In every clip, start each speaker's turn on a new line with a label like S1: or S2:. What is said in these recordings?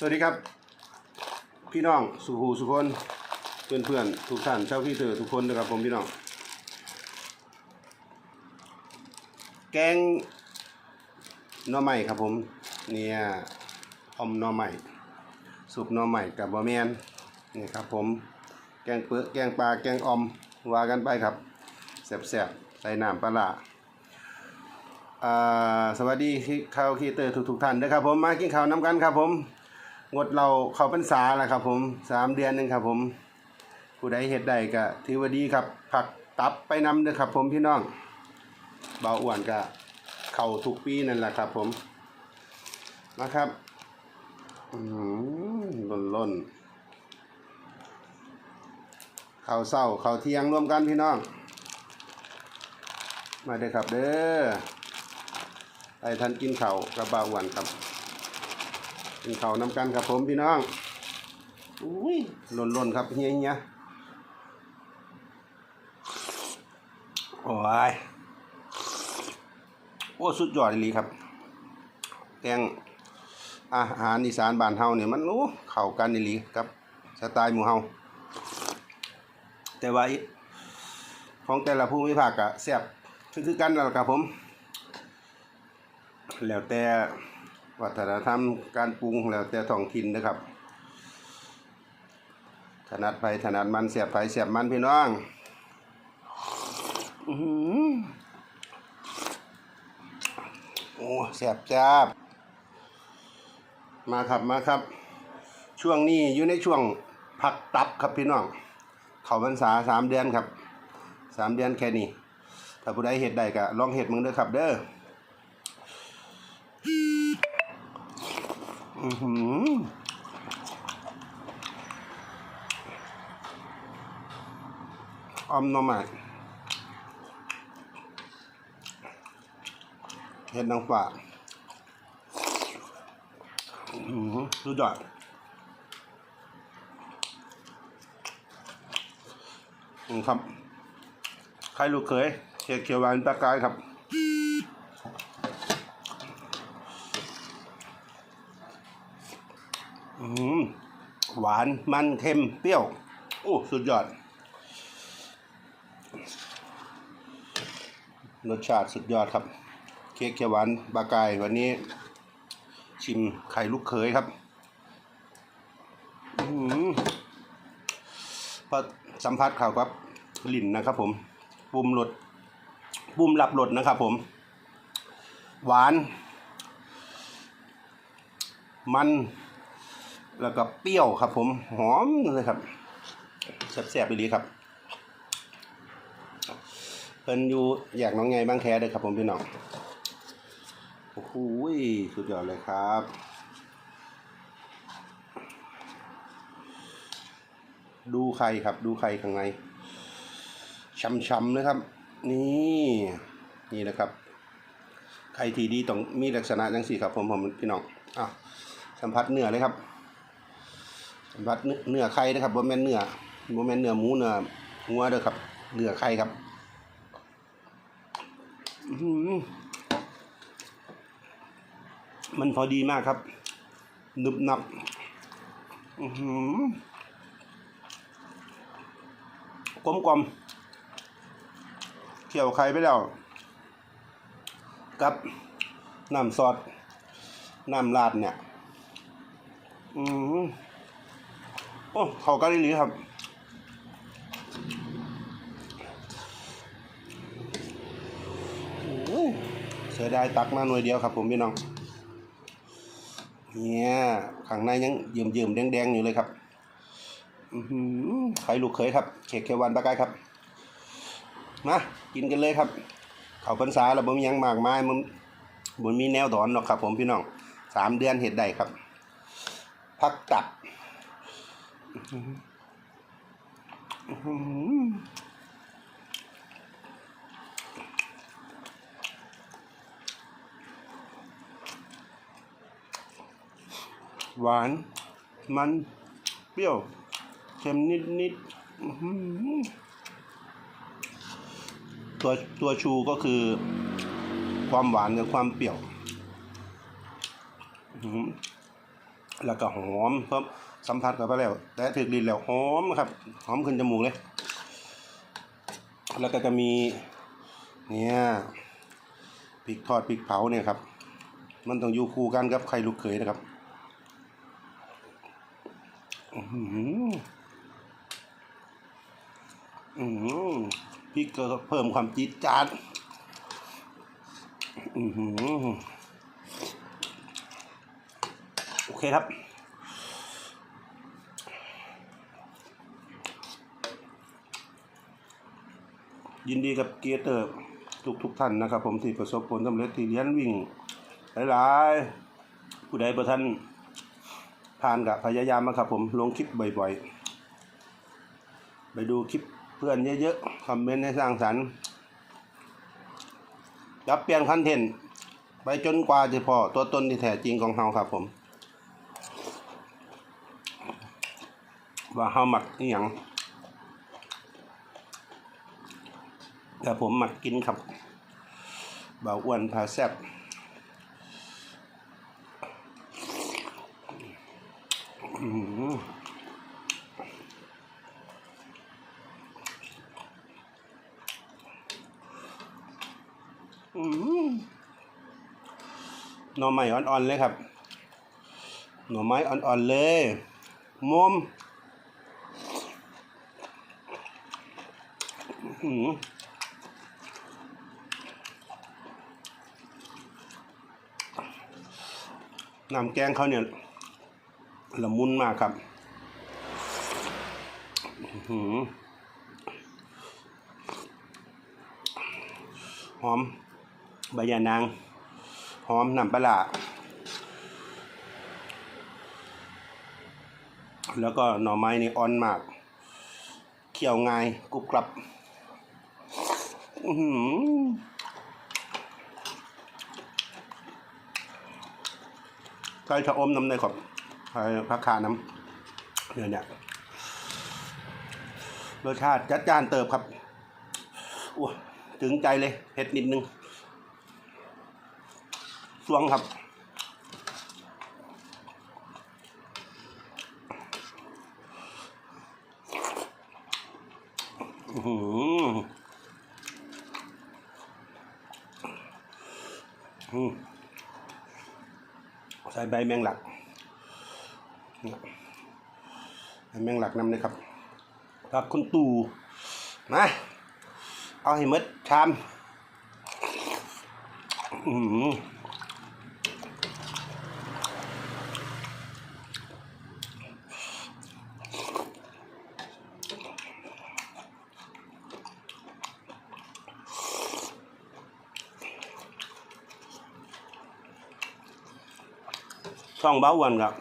S1: สวัสดีครับ พี่น้องสุภูสุคนเพื่อนเพื่อนทุกท่านเจ้าพี่เธอทุกคนนะครับผมพี่น้อง แกงหน่อใหม่ครับผมเนี่ยอมหน่อใหม่สุปหน่อใหม่กับบะเมียนนี่ครับผมแกงเปื้อแกงปลาแกงออมว่ากันไปครับแซ่บๆใส่น้ำปลาร้าอ่าสวัสดีข้าวคีเตอร์ทุกทุกๆท่านนะครับผมมากินข้าวน้ำกันครับผม งดเราเข้าพรรษาแล้วครับ ผมสามเดือนหนึงครับ ผมผู้ใดเฮ็ดได้ก็ถือว่าดีครับ ผักตับไปนำเด้อครับ ผมพี่น้องเบาอ้วนก็เข้าทุกปีนั่นแหละครับ ผมนะครับอืมล้นล้นข้าวเศร้าข้าวเที่ยงร่วมกันพี่น้อง มาเด้อครับเด้อไอ้ท่านกินข้าวกระบาวันครับ กินข้าวน้ำกันครับผมพี่น้องอุ้ยหล่นหล่นๆครับเฮียเฮียโอ้ยโอ้สุดยอดเลยครับ แกงอาหารอีสานบ้านเฮาเนี่ยมันโอ้เข้ากันอีหลีครับสไตล์หมู่เฮาแต่ว่าของแต่ละภูมิภาคก็แซ่บคือกันนั่นแหละครับผม แล้วแต่ วัฒนธรรมการปรุงแล้วแต่ท้องถิ่นนะครับ ถนัดไปถนัดมันเสียบไปเสียบมันพี่น้องอือหือโอ้เสียบจับมาครับมาครับ ช่วงนี้อยู่ในช่วงพักตับครับพี่น้อง เขาพรรษาสามเดือนครับสามเดือนแค่นี้ถ้าผู้ใดเห็ดได้ก็ลองเห็ดมึงเด้อครับเด้อ อือหือออมนอไม้เห็ดนางฟ้าอือหือสุดยอดอืมครับ ใครลูกเขยเขียวเขียวหวานตะกายครับ อืมห วานมันเค็มเปรี้ยวโอ้สุดยอด รสชาติสุดยอดครับ เค้กเขียวหวานบากายวันนี้ ชิมไข่ลูกเขยครับอืมพอสัมผัสข่าวครับลิ่นนะครับผมปุ่มรสปุ่มหลับรสนะครับผม หวาน มัน แล้วก็เปรี้ยวครับ ผมหอมเลยครับแซ่บๆไปดีครับเพิ่นอยู่อยากน้องไงบ้างแท้เลยครับ ผมพี่น้องโอ้โหสุดยอดเลยครับดูไข่ครับ ดูไข่ข้างในช้ำๆเลยครับ นี่นี่นะครับไข่ทีดีต้องมีลักษณะจังสี่ครับ ผมผมพี่น้องอะสัมผัสเนื้อเลยครับ สัมผัสเนื้อไข่นะครับบ่แม่นเนื้อบ่แม่นเนื้อหมูเนื้องัวเด้อครับเนื้อไข่ครับมันพอดีมากครับนุบนับอื้อหือกลมกลมๆเคี่ยวไข่ไปแล้วกับน้ำซอสน้ำราดเนี่ย อืม อ้เขากันดีครับเสียดายตักมาหน่วยเดียวครับ ผมพี่น้องเนี่ยข้างในยังยืมยืมๆแดงๆอยู่เลยครับอือหือไข่ลูกเขยครับเค้กเขวหวานปลากายครับมากินกันเลยครับเขาพรรษาแล้วบ่มียังมากมายมันบ่มีแนวดอนหรอกครับ ผมพี่น้องสามเดือนเห็ดได้ครับ พักตับ หวาน มันเปรี้ยวเค็มนิดนิดๆตัวตัวชูก็คือ ความหวานกับความเปรี้ยว แล้วก็หอมเพราะ สัมผัสกับไปแล้ว แต่ถึกดินแล้วหอมครับหอมขึ้นจมูกเลย แล้วก็จะมีเนี่ยพริกทอดพริกเผาเนี่ยครับ มันต้องอยู่คู่กันกับไข่ลูกเขยนะครับอื้อหืออือพริกก็เพิ่มความจี๊ดจ๊าดอือหือโอเคครับ ยินดีกับเกียร์เตอร์ทุกทุกท่านนะครับ ผมที่ประสบผลสำเร็จที่เรียนวิ่ง หลายๆ ผู้ใดประท่านผ่านกับพยายามมาครับ ผมลงคลิปบ่อยๆ ไปดูคลิปเพื่อนเยอะๆคอมเมนต์ให้สร้างสรรค์จับเปลี่ยนคอนเทนต์ไปจนกว่าจะพอตัวตนที่แท้จริงของเฮาครับผม ว่าเฮาหมักอหย่าง แต่ผมหมักกินครับเบาอ้วนพาแซ่บอื้อหืออื้อหือหน่อไม้อ่อนๆเลยครับ หน่อไม้อ่อนๆเลยมุมอื้อหือ น้ำแกงเขาเนี่ยละมุนมากครับหอมใบยานางหอมน้ำปลาแล้วก็หน่อไม้นี่อ่อนมากเคี่ยวง่ายกรุบกรับ อือหือ ใส่ชะอมน้ำในขอบใส่ผักขาน้ำเนี่ยเนี่ยรสชาติจัดจ้านเติบครับอ้วถึงใจเลยเผ็ดนิดนึงสวงครับอือหืออืม ใส่ใบแมงหลักแมงหลักนำเลยครับผักคุณตู่มาเอาให้มดชามอืม หือช่องเบ้าวันครับ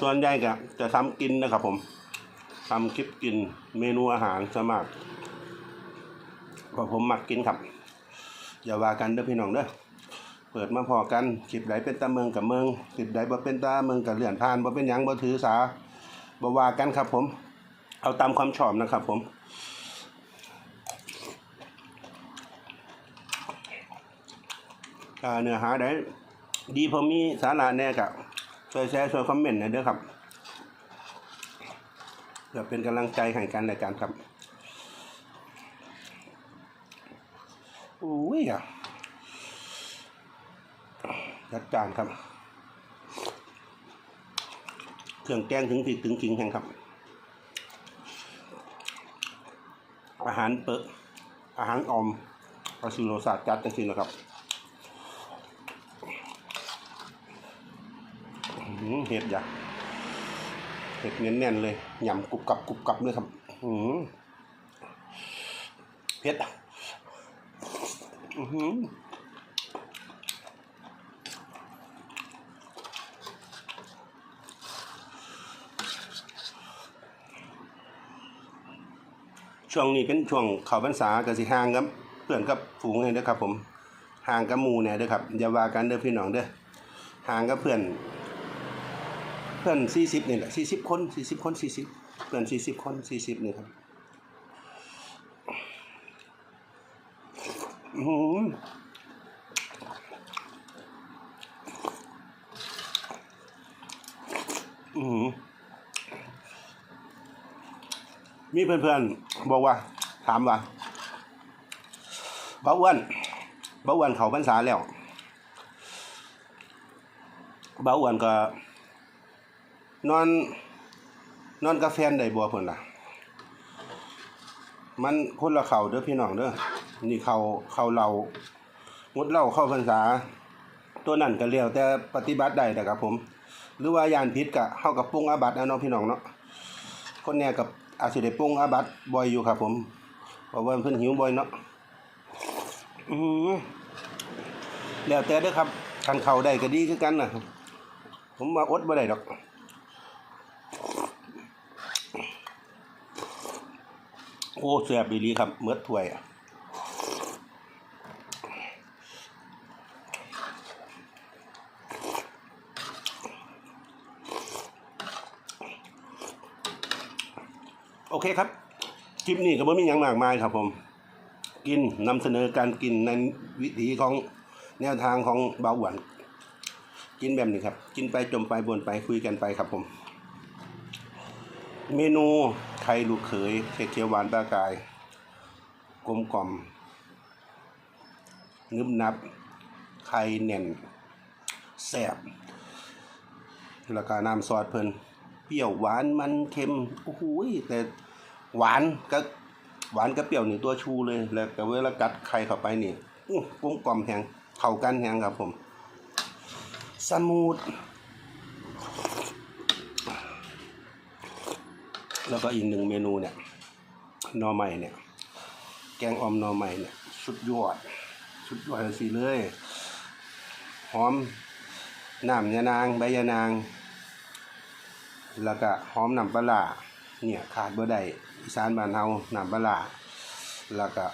S1: ส่วนใหญ่ก็จะทำกินนะครับ ผมทำคลิปกินเมนูอาหารสมัครพราะผมมักกินครับ อย่าว่ากันเด้อพี่น้องเด้อเปิดมาพอกันคลิปใดเป็นตาเมืองกับเมืองคลิปใดบ่เป็นตาเมืองกับเลื่อนผ่านบ่เป็นหยังบ่ถือสาบ่ว่ากันครับ ผม เอาตามความชอบนะครับ ผมเนื้อหาได้ดีพอมีสาระแน่กับ ช่วยแชร์ช่วยคอมเมนต์น่อยเด้อครับเพื่อเป็นกำลังใจให้กันในการครับอุ้ยอะจัดจานครับ เครื่องแกงถึงผิดถึงจริงแห่งครับ อาหารเปิดอาหารอมอาซิโรศาสตร์จัดจังสินะครับ อื้อหือ เห็ดอย่าเห็ดเน้นๆเลยหยำกรุบกรับกรุบกรับเลยครับอือหือเผ็ดอะอือหือช่วงนี้เป็นช่วงเขาพรรษากับสิห่างกับเพื่อนกับฝูงเลยเด้อครับผมห่างกับมูเนี่ยเด้อครับอย่าว่ากันเด้อพี่น้องเด้อห่างกับเพื่อน พื่อนสี่สิบนี่แหละสี่สิบคนสี่สิบคนสี่สิบเพื่อนสี่สิบคนสี่สิบนี่ครับอื้อหืออือหือมีเพื่อนๆบอกว่า ถามว่าเบาอ้วนเบาอ้วนเขาพรรษาแล้วเบาอ้วนก็ นอน นอนกับแฟนได้บ่เพิ่นล่ะ มันคนละเข่าเด้อพี่น้องเด้อนี่เขาเข่าเรางดเหล้าเข้าพรรษา ตัวนั้นก็แล้วแต่ปฏิบัติได้แต่ครับผม หรือว่ายานพิษก็เฮากับปรุงอาบัติเอาเนาะพี่น้องเนาะคนเนี้ยกับอาจสิได้ปรุงอาบัตบ่อยอยู่ครับ ผมเพราะว่าเพิ่นหิวบ่อยเนาะอือแล้วแต่เด้อครับคันเข้าได้ก็ดีคือกันนะผมว่าอดบ่ได้ดอก โอ้แซ่บอีลีครับเมือดถ้วยอะโอเคครับ คลิปนี้ก็บ่มีหยังมากมายครับผม กินนำเสนอการกินในวิถีของแนวทางของเบาหวานกินแบบนี้ครับ กินไปจมไปบนไปคุยกันไปครับผม เมนู ไข่ลูกเขยเผ็ดเขียวหวานปลากาย กลมกล่อมนึบนับไข่แน่นแซ่บแล้วก็น้ำซอสเพิ่นเปรี้ยวหวานมันเค็มโอ้โหยแต่หวานก็หวานกับเปรี้ยวนี่ตัวชูเลย แล้วก็เวลากัดไข่เข้าไปนี่กลมกล่อมแหงเข้ากันแหงครับผม สมูท แล้วก็อีกหนึ่งเมนูเนี่ยนอใหม่เนี่ย แกงออมนอใหม่เนี่ยสุดยอดสุดยอดสิเลยหอมน้ำยานางใบยานาง แล้วก็หอมน้ำปลาร้าเนี่ยขาดบ่ได้อีสานบ้านเฮาน้ำปลาร้าแล้วก็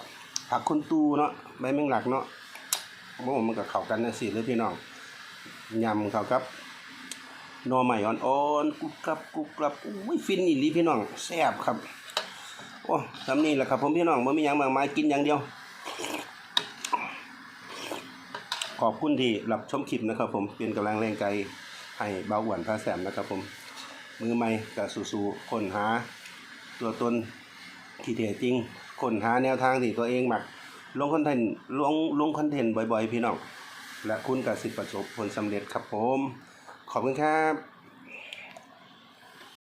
S1: ผักคุณตูเนาะใบแมงลักเนาะบ่มันก็เข้ากันจังซี่เลยพี่น้องยำเข้ากับ หน่อใหม่อ่อนๆกรุบกรับกรุบกรับอุ้ยฟินอีหลีพี่น้องแซ่บครับโอ้ทำนี่แหละครับผมพี่น้องบ่มีหยังมากมายกินอย่างเดียว ขอบคุณที่รับชมคลิปนะครับ ผมเป็นกำลังแรงใจให้เบาหวานพาแสมนะครับ ผม มือใหม่กับสู่ๆคนหา ตัวตนที่แท้จริงคนหาแนวทางที่ตัวเองหมัก ลงคอนเทนต์ลงลงคอนเทนต์บ่อยๆ พี่น้องและคุณกับสิประสบผลสำเร็จครับผม ขอบคุณครับ